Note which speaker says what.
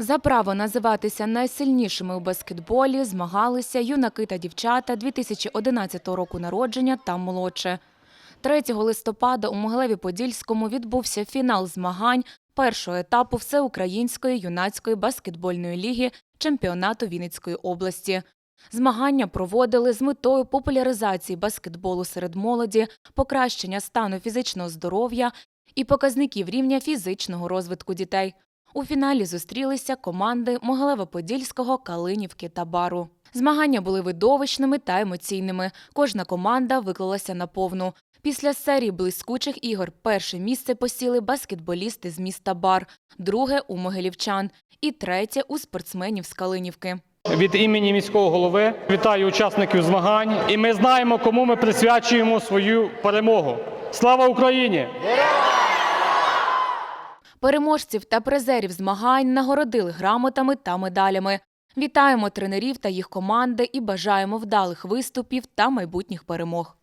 Speaker 1: За право називатися найсильнішими у баскетболі змагалися юнаки та дівчата 2011 року народження та молодше. 3 листопада у Могилеві-Подільському відбувся фінал змагань першого етапу Всеукраїнської юнацької баскетбольної ліги чемпіонату Вінницької області. Змагання проводили з метою популяризації баскетболу серед молоді, покращення стану фізичного здоров'я і показників рівня фізичного розвитку дітей. У фіналі зустрілися команди Могилево-Подільського, Калинівки та Бару. Змагання були видовищними та емоційними. Кожна команда виклалася на повну. Після серії блискучих ігор перше місце посіли баскетболісти з міста Бар, друге у могилівчан і третє у спортсменів з Калинівки.
Speaker 2: Від імені міського голови вітаю учасників змагань, і ми знаємо, кому ми присвячуємо свою перемогу. Слава Україні!
Speaker 1: Переможців та призерів змагань нагородили грамотами та медалями. Вітаємо тренерів та їх команди і бажаємо вдалих виступів та майбутніх перемог.